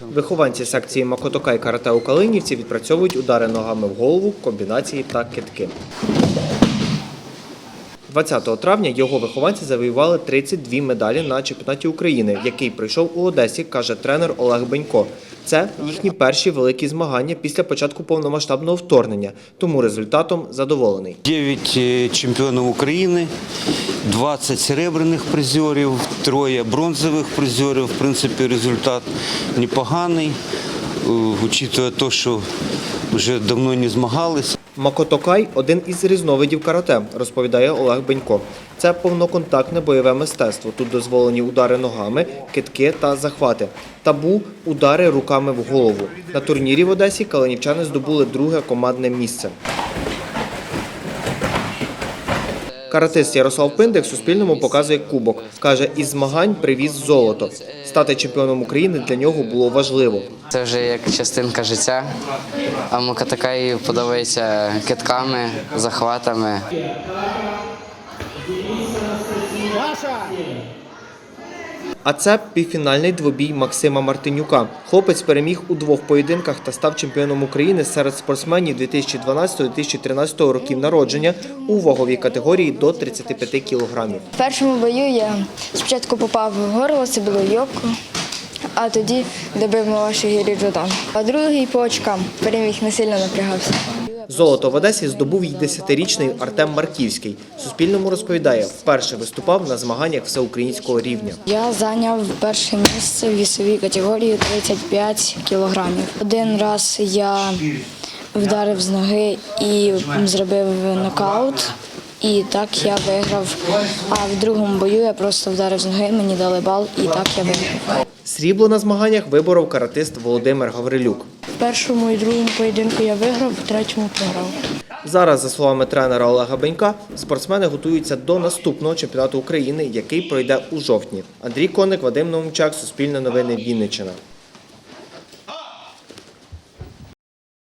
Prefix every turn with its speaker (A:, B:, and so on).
A: Вихованці секції Макотокай карате у Калинівці відпрацьовують удари ногами в голову, комбінації та китки. 20 травня його вихованці завоювали 32 медалі на чемпіонаті України, який пройшов у Одесі, каже тренер Олег Бенько. Це їхні перші великі змагання після початку повномасштабного вторгнення, тому результатом задоволений.
B: 9 е, чемпіонів України, 20 серебряних призерів, троє бронзових призерів. В принципі, результат непоганий, е, учитывая те, що вже давно не змагалися.
A: Макотокай один із різновидів карате, розповідає Олег Бенько. Це повноконтактне бойове мистецтво. Тут дозволені удари ногами, китки та захвати. Табу удари руками в голову. На турнірі в Одесі калинівчани здобули друге командне місце. Каратист Ярослав Пиндик Суспільному показує кубок. Каже, із змагань привіз золото. Стати чемпіоном України для нього було важливо.
C: Це вже як частинка життя. А Мукатакай подобається китками, захватами.
A: А це півфінальний двобій Максима Мартинюка. Хлопець переміг у двох поєдинках та став чемпіоном України серед спортсменів 2012-2013 років народження у ваговій категорії до 35 кілограмів.
D: В першому бою я спочатку попав в горло, це було йоко, а тоді добив Маваші Гірі Джодан. А другий по очкам переміг, не сильно напрягався.
A: Золото в Одесі здобув й 10-річний Артем Марківський. Суспільному розповідає, вперше виступав на змаганнях всеукраїнського рівня.
D: Я зайняв перше місце в вісовій категорії 35 кілограмів. Один раз я вдарив з ноги і зробив нокаут. І так я виграв. А в другому бою я просто вдарив з ноги, мені дали бал, і так я виграв.
A: Срібло на змаганнях виборов каратист Володимир Гаврилюк.
D: В першому і другому поєдинку я виграв, в третьому програв.
A: Зараз, за словами тренера Олега Бенька, спортсмени готуються до наступного чемпіонату України, який пройде у жовтні. Андрій Коник, Вадим Наумчак, Суспільне новини, Вінниччина.